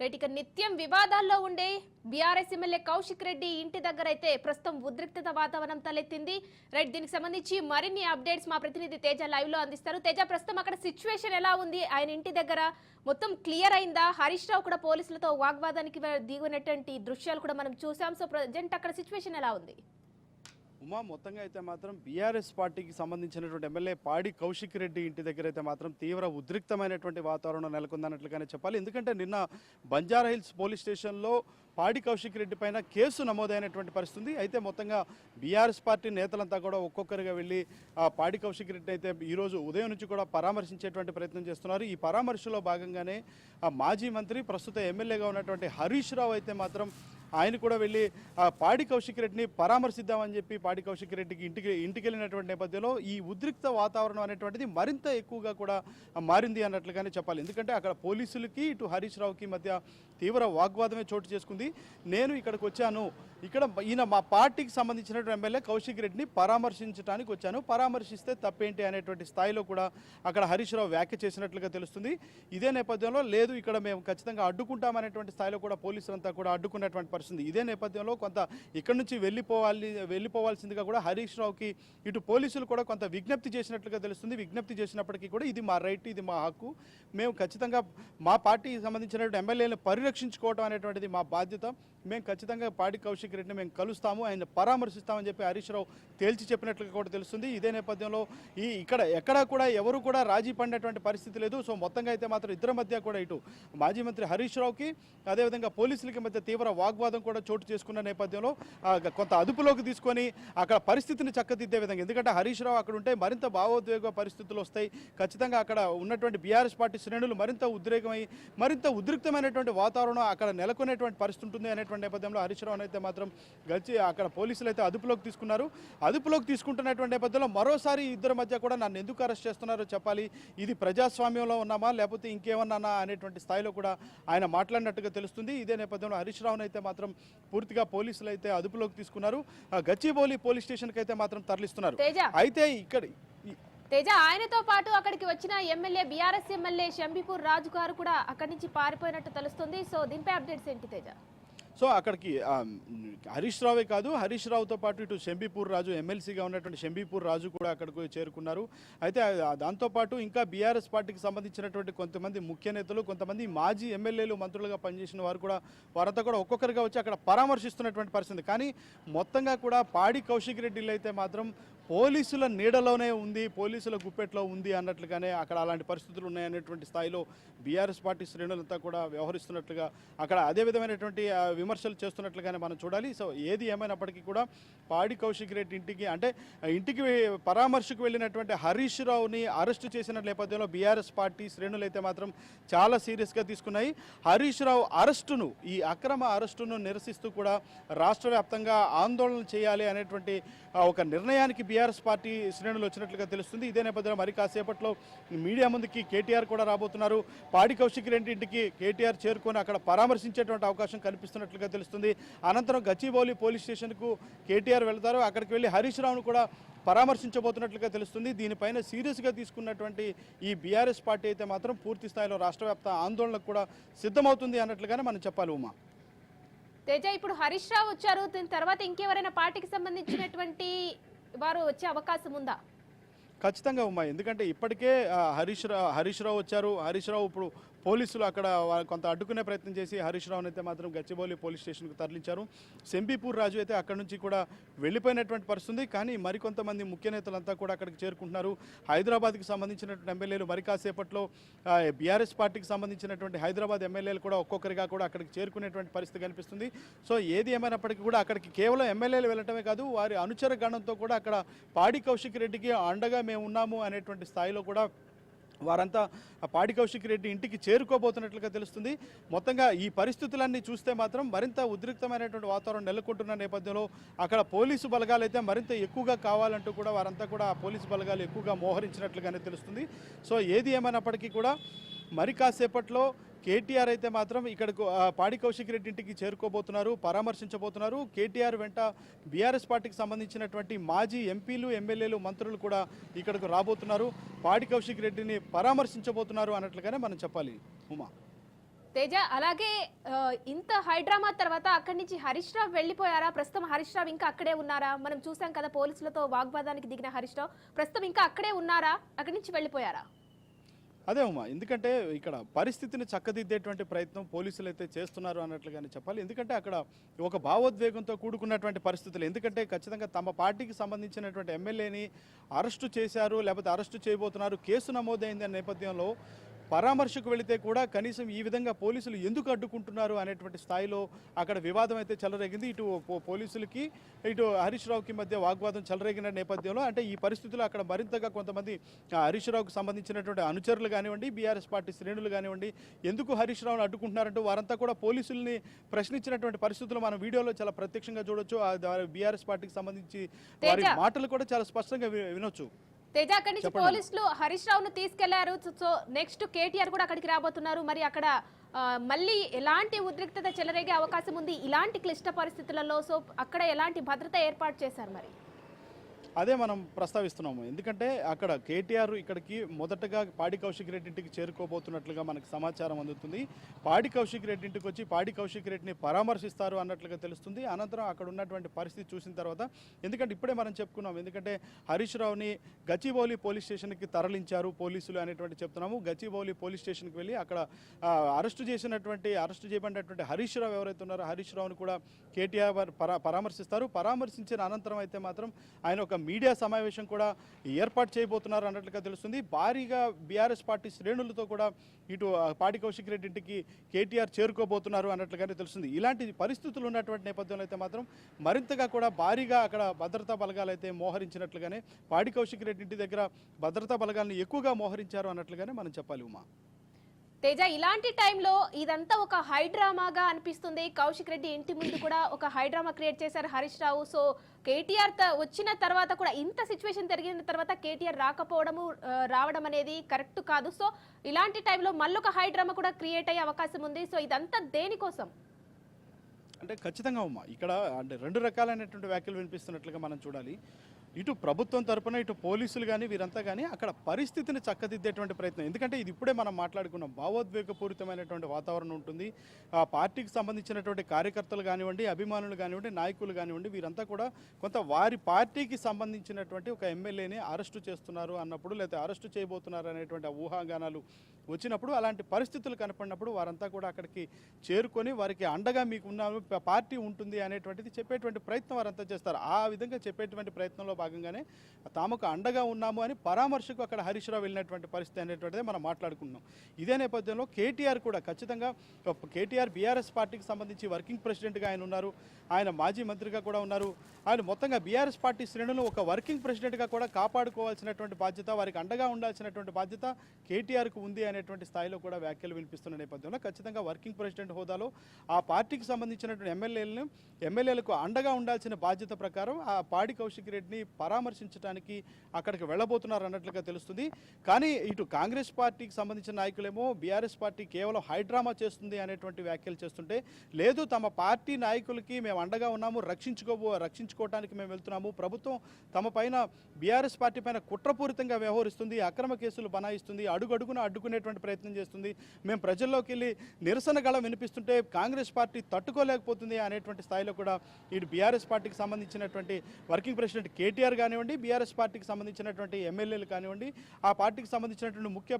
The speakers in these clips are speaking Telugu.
రైట్ ఇక నిత్యం వివాదాల్లో ఉండే బీఆర్ఎస్ ఎమ్మెల్యే కౌశిక్ రెడ్డి ఇంటి దగ్గర అయితే ప్రస్తుతం ఉద్రిక్తత వాతావరణం తలెత్తింది. రైట్ దీనికి సంబంధించి మరిన్ని అప్డేట్స్ మా ప్రతినిధి తేజ లైవ్లో అందిస్తారు. తేజ ప్రస్తుతం అక్కడ సిచ్యువేషన్ ఎలా ఉంది? ఆయన ఇంటి దగ్గర మొత్తం క్లియర్ అయిందా? హరీష్ రావు కూడా పోలీసులతో వాగ్వాదానికి దిగినటువంటి దృశ్యాలు కూడా మనం చూసాం. సో ప్రజెంట్ అక్కడ సిచ్యువేషన్ ఎలా ఉంది? ఉమా మొత్తంగా అయితే మాత్రం బీఆర్ఎస్ పార్టీకి సంబంధించినటువంటి ఎమ్మెల్యే పాడి కౌశిక్ రెడ్డి ఇంటి దగ్గర అయితే మాత్రం తీవ్ర ఉద్రిక్తమైనటువంటి వాతావరణం నెలకొందన్నట్లుగానే చెప్పాలి. ఎందుకంటే నిన్న బంజారా హిల్స్ పోలీస్ స్టేషన్లో పాడి కౌశిక్ రెడ్డి పైన కేసు నమోదైనటువంటి పరిస్థితి అయితే మొత్తంగా బీఆర్ఎస్ పార్టీ నేతలంతా కూడా ఒక్కొక్కరిగా వెళ్ళి ఆ పాడి కౌశిక్ రెడ్డి అయితే ఈరోజు ఉదయం నుంచి కూడా పరామర్శించేటువంటి ప్రయత్నం చేస్తున్నారు. ఈ పరామర్శలో భాగంగానే ఆ మాజీ మంత్రి ప్రస్తుత ఎమ్మెల్యేగా ఉన్నటువంటి హరీష్ రావు అయితే మాత్రం ఆయన కూడా వెళ్ళి పాడి కౌశిక్ రెడ్డిని పరామర్శిద్దామని చెప్పి పాడి కౌశిక్ రెడ్డికి ఇంటికి ఇంటికి వెళ్ళినటువంటి నేపథ్యంలో ఈ ఉద్రిక్త వాతావరణం అనేటువంటిది మరింత ఎక్కువగా కూడా మారింది అన్నట్లుగానే చెప్పాలి. ఎందుకంటే అక్కడ పోలీసులకి ఇటు హరీష్ రావుకి మధ్య తీవ్ర వాగ్వాదమే చోటు చేసుకుంది. నేను ఇక్కడికి వచ్చాను. ఇక్కడ ఈయన మా పార్టీకి సంబంధించినటువంటి ఎమ్మెల్యే కౌశిక్ రెడ్డిని పరామర్శించడానికి వచ్చాను. పరామర్శిస్తే తప్పేంటి అనేటువంటి స్థాయిలో కూడా అక్కడ హరీష్ రావు వ్యాఖ్య చేసినట్లుగా తెలుస్తుంది. ఇదే నేపథ్యంలో లేదు ఇక్కడ మేము ఖచ్చితంగా అడ్డుకుంటామనేటువంటి స్థాయిలో కూడా పోలీసులంతా కూడా అడ్డుకున్నటువంటి పరిస్థితి ఇదే నేపథ్యంలో కొంత ఇక్కడ నుంచి వెళ్ళిపోవాలి వెళ్ళిపోవాల్సిందిగా కూడా హరీష్ రావుకి ఇటు పోలీసులు కూడా కొంత విజ్ఞప్తి చేసినట్లుగా తెలుస్తుంది. విజ్ఞప్తి చేసినప్పటికీ కూడా ఇది మా రైట్ ఇది మా హక్కు. మేము ఖచ్చితంగా మా పార్టీకి సంబంధించినటువంటి ఎమ్మెల్యేలను పరిరక్షించుకోవడం అనేటువంటిది మా బాధ్యత. మేము ఖచ్చితంగా పాడి కౌశిక్ రెడ్డిని మేము కలుస్తాము ఆయన పరామర్శిస్తామని చెప్పి హరీష్ రావు తేల్చి చెప్పినట్లుగా కూడా తెలుస్తుంది. ఇదే నేపథ్యంలో ఈ ఇక్కడ ఎక్కడా కూడా ఎవరు కూడా రాజీ పడినటువంటి పరిస్థితి లేదు. సో మొత్తంగా అయితే మాత్రం ఇద్దరి మధ్య కూడా ఇటు మాజీ మంత్రి హరీష్ రావుకి అదేవిధంగా పోలీసులకి మధ్య తీవ్ర వాగ్వాదం కూడా చోటు చేసుకున్న నేపథ్యంలో కొంత అదుపులోకి తీసుకొని అక్కడ పరిస్థితిని చక్కదిద్దే విధంగా ఎందుకంటే హరీష్ రావు అక్కడ ఉంటే మరింత భావోద్వేగ పరిస్థితులు వస్తాయి. ఖచ్చితంగా అక్కడ ఉన్నటువంటి బీఆర్ఎస్ పార్టీ శ్రేణులు మరింత ఉద్రేకమై మరింత ఉద్రిక్తమైనటువంటి వాతావరణం అక్కడ నెలకొనేటువంటి పరిస్థితి ఉంటుంది అనేటువంటి నేపథ్యంలో హరీష్ రావు అయితే మాత్రం గచ్చి అక్కడ పోలీసులు అయితే అదుపులోకి తీసుకున్నారు. అదుపులోకి తీసుకుంటున్నటువంటి నేపథ్యంలో మరోసారి ఇద్దరి మధ్య కూడా నన్ను ఎందుకు అరెస్ట్ చేస్తున్నారో చెప్పాలి. ఇది ప్రజాస్వామ్యంలో ఉన్నామా? లేకపోతే ఇంకేమన్నా అనేటువంటి స్థాయిలో కూడా ఆయన మాట్లాడినట్టుగా తెలుస్తుంది. ఇదే నేపథ్యంలో హరీష్ రావును అయితే మాత్రం పూర్తిగా పోలీసులు అయితే అదుపులోకి తీసుకున్నారు. గచ్చిబౌలి పోలీస్ స్టేషన్కి అయితే మాత్రం తరలిస్తున్నారు. తేజ. అయితే ఇక్కడ తేజ ఆయనతో పాటు అక్కడికి వచ్చిన MLA BRS MLA Shambipur Raju garu కూడా అక్కడి నుంచి పారిపోయినట్టు తెలుస్తుంది. సో దీనిపై అప్డేట్స్ ఏంటి తేజ? సో అక్కడికి హరీష్ రావే కాదు హరీష్ రావుతో పాటు ఇటు శంబీపూర్ రాజు ఎమ్మెల్సీగా ఉన్నటువంటి శంబీపూర్ రాజు కూడా అక్కడికి చేరుకున్నారు. అయితే దాంతోపాటు ఇంకా బీఆర్ఎస్ పార్టీకి సంబంధించినటువంటి కొంతమంది ముఖ్య నేతలు కొంతమంది మాజీ ఎమ్మెల్యేలు మంత్రులుగా పనిచేసిన వారు కూడా వారంతా కూడా ఒక్కొక్కరిగా వచ్చి అక్కడ పరామర్శిస్తున్నటువంటి పరిస్థితి కానీ మొత్తంగా కూడా పాడి కౌశిక్ రెడ్డిలు అయితే మాత్రం పోలీసుల నీడలోనే ఉంది పోలీసుల గుప్పెట్లో ఉంది అన్నట్లుగానే అక్కడ అలాంటి పరిస్థితులు ఉన్నాయనేటువంటి స్థాయిలో బీఆర్ఎస్ పార్టీ శ్రేణులంతా కూడా వ్యవహరిస్తున్నట్లుగా అక్కడ అదే విధమైనటువంటి విమర్శలు చేస్తున్నట్లుగానే మనం చూడాలి. సో ఏది ఏమైనప్పటికీ కూడా పాడి కౌశిక్ రెడ్డి ఇంటికి అంటే ఇంటికి పరామర్శకు వెళ్ళినటువంటి హరీష్ రావుని అరెస్టు చేసిన నేపథ్యంలో బీఆర్ఎస్ పార్టీ శ్రేణులు అయితే మాత్రం చాలా సీరియస్గా తీసుకున్నాయి. హరీష్ రావు అరెస్టును ఈ అక్రమ అరెస్టును నిరసిస్తూ కూడా రాష్ట్ర వ్యాప్తంగా ఆందోళన చేయాలి అనేటువంటి ఒక నిర్ణయానికి టీఆర్ఎస్ పార్టీ శ్రేణులు వచ్చినట్లుగా తెలుస్తుంది. ఇదే నేపథ్యంలో మరి కాసేపట్లో మీడియా ముందుకి కేటీఆర్ కూడా రాబోతున్నారు. పాడి కౌశిక్ రెడ్డి ఇంటికి కేటీఆర్ చేరుకొని అక్కడ పరామర్శించేటువంటి అవకాశం కనిపిస్తున్నట్లుగా తెలుస్తుంది. అనంతరం గచ్చిబౌలి పోలీస్ స్టేషన్కు కేటీఆర్ వెళ్తారు. అక్కడికి వెళ్ళి హరీష్ రావును కూడా పరామర్శించబోతున్నట్లుగా తెలుస్తుంది. దీనిపైన సీరియస్గా తీసుకున్నటువంటి ఈ బీఆర్ఎస్ పార్టీ అయితే మాత్రం పూర్తి స్థాయిలో రాష్ట్ర వ్యాప్త ఆందోళనకు కూడా సిద్ధమవుతుంది అన్నట్లుగానే మనం చెప్పాలి ఉమా. తేజ ఇప్పుడు హరీష్ రావు వచ్చారు. దీని తర్వాత ఇంకెవరైనా పార్టీకి సంబంధించినటువంటి వారు వచ్చే అవకాశం ఉందా? ఖచ్చితంగా ఉమ్మా ఎందుకంటే ఇప్పటికే హరీష్ రావు హరీష్ రావు వచ్చారు. హరీష్ రావు ఇప్పుడు పోలీసులు అక్కడ కొంత అడ్డుకునే ప్రయత్నం చేసి హరీష్ రావుని అయితే మాత్రం గచ్చిబౌలి పోలీస్ స్టేషన్కు తరలించారు. సెంబీపూర్ రాజు అయితే అక్కడ నుంచి కూడా వెళ్ళిపోయినటువంటి పరిస్థితుంది. కానీ మరికొంతమంది ముఖ్య నేతలంతా కూడా అక్కడికి చేరుకుంటున్నారు. హైదరాబాద్కి సంబంధించినటువంటి ఎమ్మెల్యేలు మరి కాసేపట్లో బీఆర్ఎస్ పార్టీకి సంబంధించినటువంటి హైదరాబాద్ ఎమ్మెల్యేలు కూడా ఒక్కొక్కరిగా కూడా అక్కడికి చేరుకునేటువంటి పరిస్థితి కనిపిస్తుంది. సో ఏది ఏమైనప్పటికీ కూడా అక్కడికి కేవలం ఎమ్మెల్యేలు వెళ్ళటమే కాదు వారి అనుచర గణంతో కూడా అక్కడ పాడి కౌశిక్ రెడ్డికి అండగా మేము ఉన్నాము అనేటువంటి స్థాయిలో కూడా వారంతా పాడి కౌశిక్ రెడ్డి ఇంటికి చేరుకోబోతున్నట్లుగా తెలుస్తుంది. మొత్తంగా ఈ పరిస్థితులన్నీ చూస్తే మాత్రం మరింత ఉద్రిక్తమైనటువంటి వాతావరణం నెలకొంటున్న నేపథ్యంలో అక్కడ పోలీసు బలగాలు అయితే మరింత ఎక్కువగా కావాలంటూ కూడా వారంతా కూడా ఆ పోలీసు బలగాలు ఎక్కువగా మోహరించినట్లుగానే తెలుస్తుంది. సో ఏది ఏమైనప్పటికీ కూడా మరి కాసేపట్లో కేటీఆర్ అయితే మాత్రం ఇక్కడకు పాడి కౌశిక్ రెడ్డి ఇంటికి చేరుకోబోతున్నారు పరామర్శించబోతున్నారు. కేటీఆర్ వెంట బీఆర్ఎస్ పార్టీకి సంబంధించినటువంటి మాజీ ఎంపీలు ఎమ్మెల్యేలు మంత్రులు కూడా ఇక్కడకు రాబోతున్నారు. పాడి కౌశిక్ రెడ్డిని పరామర్శించబోతున్నారు అన్నట్లుగానే మనం చెప్పాలి. ఉమా. తేజ అలాగే ఇంత హైడ్రామా తర్వాత అక్కడి నుంచి హరీష్ రావు వెళ్ళిపోయారా? ప్రస్తుతం హరీష్ రావు ఇంకా అక్కడే ఉన్నారా? మనం చూసాం కదా పోలీసులతో వాగ్వాదానికి దిగిన హరీష్ రావు. ప్రస్తుతం ఇంకా అక్కడే ఉన్నారా? అక్కడి నుంచి వెళ్ళిపోయారా? అదే ఉమా ఎందుకంటే ఇక్కడ పరిస్థితిని చక్కదిద్దేటువంటి ప్రయత్నం పోలీసులు అయితే చేస్తున్నారు అన్నట్లుగానే చెప్పాలి. ఎందుకంటే అక్కడ ఒక భావోద్వేగంతో కూడుకున్నటువంటి పరిస్థితులు. ఎందుకంటే ఖచ్చితంగా తమ పార్టీకి సంబంధించినటువంటి ఎమ్మెల్యేని అరెస్టు చేశారు లేకపోతే అరెస్టు చేయబోతున్నారు కేసు నమోదైంది అనే నేపథ్యంలో పరామర్శకు వెళితే కూడా కనీసం ఈ విధంగా పోలీసులు ఎందుకు అడ్డుకుంటున్నారు అనేటువంటి స్థాయిలో అక్కడ వివాదం అయితే చెలరేగింది ఇటు పోలీసులకి ఇటు హరీష్ రావుకి మధ్య వాగ్వాదం చెలరేగిన నేపథ్యంలో అంటే ఈ పరిస్థితుల్లో అక్కడ మరింతగా కొంతమంది హరీష్ రావుకు సంబంధించినటువంటి అనుచరులు కానివ్వండి బీఆర్ఎస్ పార్టీ శ్రేణులు కానివ్వండి ఎందుకు హరీష్ రావును అడ్డుకుంటున్నారంటూ వారంతా కూడా పోలీసుల్ని ప్రశ్నించినటువంటి పరిస్థితులు మనం వీడియోలో చాలా ప్రత్యక్షంగా చూడొచ్చు బీఆర్ఎస్ పార్టీకి సంబంధించి వారి. మాటలు కూడా చాలా స్పష్టంగా వినొచ్చు తేజ అక్కడి నుంచి. పోలీసులు హరీష్ రావును తీసుకెళ్ళారు. సో- నెక్స్ట్ కేటీఆర్ కూడా అక్కడికి రాబోతున్నారు. మరి అక్కడ మళ్ళీ ఎలాంటి ఉద్రిక్తత చెలరేగే అవకాశం ఉంది? ఇలాంటి క్లిష్ట పరిస్థితులలో సో అక్కడ ఎలాంటి భద్రత ఏర్పాటు చేశారు మరి? అదే మనం ప్రస్తావిస్తున్నాము. ఎందుకంటే అక్కడ కేటీఆర్ ఇక్కడికి మొదటగా పాడి కౌశిక్ రెడ్డి ఇంటికి చేరుకోబోతున్నట్లుగా మనకు సమాచారం అందుతుంది. పాడి కౌశిక్ రెడ్డి ఇంటికి వచ్చి పాడి కౌశిక్ రెడ్డిని పరామర్శిస్తారు అన్నట్లుగా తెలుస్తుంది. అనంతరం అక్కడ ఉన్నటువంటి పరిస్థితి చూసిన తర్వాత ఎందుకంటే ఇప్పుడే మనం చెప్పుకున్నాం ఎందుకంటే హరీష్ రావుని గచ్చిబౌలి పోలీస్ స్టేషన్కి తరలించారు పోలీసులు అనేటువంటి చెప్తున్నాము. గచ్చిబౌలి పోలీస్ స్టేషన్కి వెళ్ళి అక్కడ అరెస్టు చేసినటువంటి అరెస్టు చేయబడినటువంటి హరీష్ రావు ఎవరైతే ఉన్నారో హరీష్ రావుని కూడా కేటీఆర్ పరా పరామర్శిస్తారు. పరామర్శించిన అనంతరం అయితే మాత్రం ఆయన ఒక మీడియా సమావేశం కూడా ఏర్పాటు చేయబోతున్నారు అన్నట్లుగా తెలుస్తుంది. భారీగా బీఆర్ఎస్ పార్టీ శ్రేణులతో కూడా ఇటు పాడి కౌశిక్ రెడ్డి ఇంటికి కేటీఆర్ చేరుకోబోతున్నారు అన్నట్లుగానే తెలుస్తుంది. ఇలాంటి పరిస్థితులు ఉన్నటువంటి నేపథ్యంలో అయితే మాత్రం మరింతగా కూడా భారీగా అక్కడ భద్రతా బలగాలు అయితే మోహరించినట్లుగానే పాడి కౌశిక్ రెడ్డి ఇంటి దగ్గర భద్రతా బలగాలను ఎక్కువగా మోహరించారు అన్నట్లుగానే మనం చెప్పాలి ఉమా. తేజ ఇలాంటి టైంలో ఇదంతా ఒక హైడ్రామాగా అనిపిస్తుంది. కౌశిక్ రెడ్డి ఇంటి ముందు కూడా ఒక హైడ్రామా క్రియేట్ చేశారు హరీష్ రావు. సో కేటీఆర్ వచ్చిన తర్వాత కూడా ఇంత సిచ్యువేషన్ జరిగిన తర్వాత కేటీఆర్ రాకపోవడము రావడం అనేది కరెక్ట్ కాదు. సో ఇలాంటి టైంలో మళ్ళొక హైడ్రామా కూడా క్రియేట్ అయ్యే అవకాశం ఉంది. సో ఇదంతా దేనికోసం అంటే ఖచ్చితంగా ఉమ్మా ఇక్కడ అంటే రెండు రకాలైనటువంటి వ్యాఖ్యలు వినిపిస్తున్నట్లుగా మనం చూడాలి. ఇటు ప్రభుత్వం తరపున ఇటు పోలీసులు కానీ వీరంతా కానీ అక్కడ పరిస్థితిని చక్కదిద్దేటువంటి ప్రయత్నం. ఎందుకంటే ఇది ఇప్పుడే మనం మాట్లాడుకున్నాం భావోద్వేగపూరితమైనటువంటి వాతావరణం ఉంటుంది. ఆ పార్టీకి సంబంధించినటువంటి కార్యకర్తలు కానివ్వండి అభిమానులు కానివ్వండి నాయకులు కానివ్వండి వీరంతా కూడా కొంత వారి పార్టీకి సంబంధించినటువంటి ఒక ఎమ్మెల్యేని అరెస్టు చేస్తున్నారు అన్నప్పుడు లేకపోతే అరెస్టు చేయబోతున్నారు అనేటువంటి ఊహాగానాలు వచ్చినప్పుడు అలాంటి పరిస్థితులు కనపడినప్పుడు వారంతా కూడా అక్కడికి చేరుకొని వారికి అండగా మీకు పార్టీ ఉంటుంది అనేటువంటిది చెప్పేటువంటి ప్రయత్నం వారంతా చేస్తారు. ఆ విధంగా చెప్పేటువంటి ప్రయత్నంలో భాగంగానే తాముకు అండగా ఉన్నాము అని పరామర్శకు అక్కడ హరీష్ రావు వెళ్ళినటువంటి పరిస్థితి అనేటువంటిది మనం మాట్లాడుకున్నాం. ఇదే నేపథ్యంలో కేటీఆర్ కూడా ఖచ్చితంగా కేటీఆర్ బీఆర్ఎస్ పార్టీకి సంబంధించి వర్కింగ్ ప్రెసిడెంట్గా ఆయన ఉన్నారు. ఆయన మాజీ మంత్రిగా కూడా ఉన్నారు. ఆయన మొత్తంగా బీఆర్ఎస్ పార్టీ శ్రేణులు ఒక వర్కింగ్ ప్రెసిడెంట్గా కూడా కాపాడుకోవాల్సినటువంటి బాధ్యత వారికి అండగా ఉండాల్సినటువంటి బాధ్యత కేటీఆర్కు ఉంది అనేటువంటి స్థాయిలో కూడా వ్యాఖ్యలు వినిపిస్తున్న నేపథ్యంలో ఖచ్చితంగా వర్కింగ్ ప్రెసిడెంట్ హోదాలో ఆ పార్టీకి సంబంధించినటువంటి ఎమ్మెల్యేలను ఎమ్మెల్యేలకు అండగా ఉండాల్సిన బాధ్యత ప్రకారం ఆ పాడి కౌశిక్ రెడ్డిని పరామర్శించడానికి అక్కడికి వెళ్ళబోతున్నారు అన్నట్లుగా తెలుస్తుంది. కానీ ఇటు కాంగ్రెస్ పార్టీకి సంబంధించిన నాయకులేమో బీఆర్ఎస్ పార్టీ కేవలం హైడ్రామా చేస్తుంది అనేటువంటి వ్యాఖ్యలు చేస్తుంటే లేదు తమ పార్టీ నాయకులకి మేము అండగా ఉన్నాము రక్షించుకోబో రక్షించుకోవడానికి మేము వెళ్తున్నాము. ప్రభుత్వం తమ పైన బీఆర్ఎస్ పార్టీ పైన కుట్రపూరితంగా వ్యవహరిస్తుంది అక్రమ కేసులు బనాయిస్తుంది అడుగడుగున అడ్డుకునేటువంటి ప్రయత్నం చేస్తుంది. మేము ప్రజల్లోకి వెళ్ళి నిరసన గళం వినిపిస్తుంటే కాంగ్రెస్ పార్టీ తట్టుకోలేకపోతుంది అనేటువంటి స్థాయిలో కూడా ఇటు బీఆర్ఎస్ పార్టీకి సంబంధించినటువంటి వర్కింగ్ ప్రెసిడెంట్ కేటీ కేటీఆర్ కానివ్వండి బీఆర్ఎస్ పార్టీకి సంబంధించినటువంటి ఎమ్మెల్యేలు కానివ్వండి ఆ పార్టీకి సంబంధించినటువంటి ముఖ్య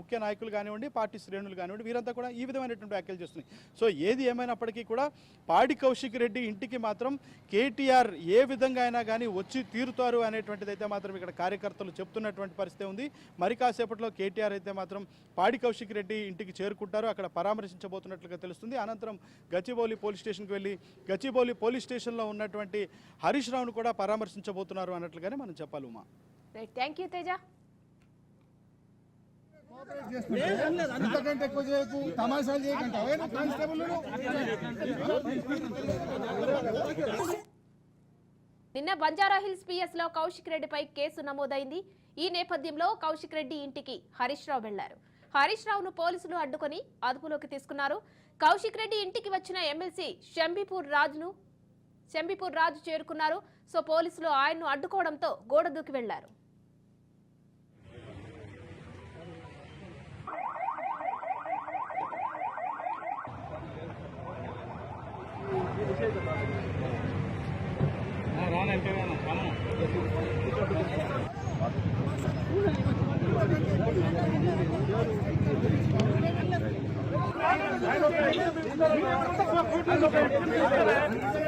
ముఖ్య నాయకులు కానివ్వండి పార్టీ శ్రేణులు కానివ్వండి వీరంతా కూడా ఈ విధమైనటువంటి వ్యాఖ్యలు చేస్తున్నాయి. సో ఏది ఏమైనప్పటికీ కూడా పాడి కౌశిక్ రెడ్డి ఇంటికి మాత్రం కేటీఆర్ ఏ విధంగా అయినా కానీ వచ్చి తీరుతారు అనేటువంటిది అయితే మాత్రం ఇక్కడ కార్యకర్తలు చెప్తున్నటువంటి పరిస్థితి ఉంది. మరి కాసేపట్లో కేటీఆర్ అయితే మాత్రం పాడి కౌశిక్ రెడ్డి ఇంటికి చేరుకుంటారు. అక్కడ పరామర్శించబోతున్నట్లుగా తెలుస్తుంది. అనంతరం గచ్చిబౌలి పోలీస్ స్టేషన్కి వెళ్ళి గచ్చిబౌలి పోలీస్ స్టేషన్లో ఉన్నటువంటి హరీష్ రావును కూడా పరామర్శించబోతున్నారు. అన్నట్లుగానే మనం చెప్పాలి Uma. Right thank you Teja. ఇంతకంటే ఎక్కువ చేయకు తమాషాలు చేయకంటే. అవే కానిస్టేబుల్ నిన్న బంజారా హిల్స్ పిఎస్లో కౌశిక్ రెడ్డిపై కేసు నమోదైంది. ఈ నేపథ్యంలో కౌశిక్ రెడ్డి ఇంటికి హరీష్ రావు వెళ్ళారు. హరీష్ రావును పోలీసులు అడ్డుకొని అదుపులోకి తీసుకున్నారు. కౌశిక్ రెడ్డి ఇంటికి వచ్చిన ఎమ్మెల్సీ షంబిపూర్ రాజును చెంబిపూర్ రాజు చేరుకున్నారు. సో పోలీసులు ఆయన్ను అడ్డుకోవడంతో గోడ దూకి వెళ్ళారు.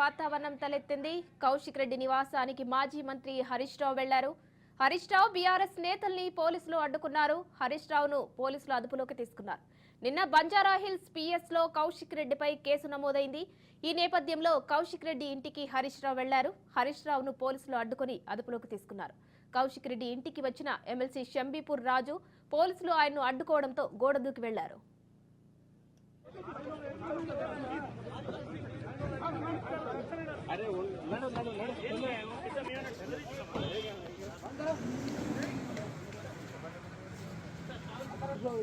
వాతావరణం తలెత్తింది. కౌశిక్ రెడ్డి నివాసానికి మాజీ మంత్రి హరీష్ రావు వెళ్ళారు. హరీష్ రావు బీఆర్ఎస్ నేతల్ని పోలీసులు అడ్డుకున్నారు. హరీష్ రావును పోలీసులు అదుపులోకి తీసుకున్నారు. నిన్న బంజారా హిల్స్ పిఎస్లో కౌశిక్ రెడ్డిపై కేసు నమోదైంది. ఈ నేపథ్యంలో కౌశిక్ రెడ్డి ఇంటికి హరీష్ రావు వెళ్ళారు. హరీష్ రావును పోలీసులు అడ్డుకుని అదుపులోకి తీసుకున్నారు. కౌశిక్ రెడ్డి ఇంటికి వచ్చిన ఎమ్మెల్సీ షంబీపూర్ రాజు పోలీసులు ఆయన్ను అడ్డుకోవడంతో గోడ దూకి వెళ్ళారు.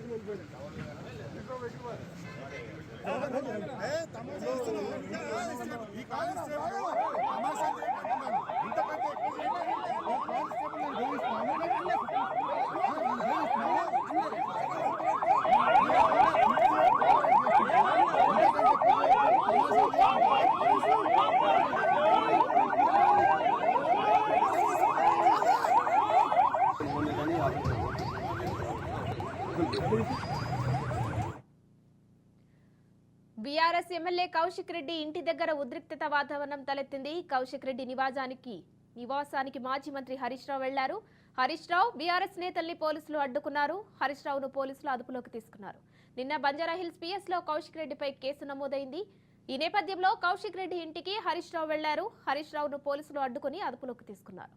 ఈ కానిస్టేబుల్ తమాషా చేయమంటున్నాను. ఇంతకంటే ఎక్కువ చేయమని ఈ కానిస్టేబుల్ నేను బెదిరిస్తున్నాను. నేను బెదిరిస్తున్నాను. ఇంతకంటే ఎక్కువ చేయమని తమాషా బీఆర్ఎస్ ఎమ్మెల్యే కౌశిక్ రెడ్డి ఇంటి దగ్గర ఉద్రిక్తత వాతావరణం తలెత్తింది. కౌశిక్ రెడ్డి నివాసానికి నివాసానికి మాజీ మంత్రి హరీష్ రావు వెళ్ళారు. హరీష్ రావు బీఆర్ఎస్ నేతల్ని పోలీసులు అడ్డుకున్నారు. హరీష్ రావును పోలీసులు అదుపులోకి తీసుకున్నారు. నిన్న బంజారా హిల్స్ పిఎస్లో కౌశిక్ రెడ్డిపై కేసు నమోదైంది. ఈ నేపథ్యంలో కౌశిక్ రెడ్డి ఇంటికి హరీష్ రావు వెళ్ళారు. హరీష్ రావును పోలీసులు అడ్డుకుని అదుపులోకి తీసుకున్నారు.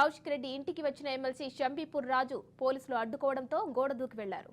కౌశిక్ రెడ్డి ఇంటికి వచ్చిన ఎమ్మెల్సీ షంబీపూర్ రాజు పోలీసులు అడ్డుకోవడంతో గోడ దూకి వెళ్ళారు.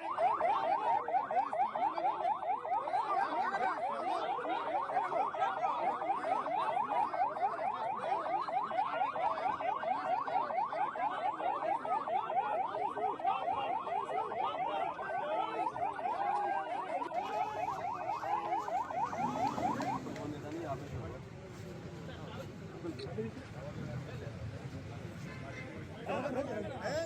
哎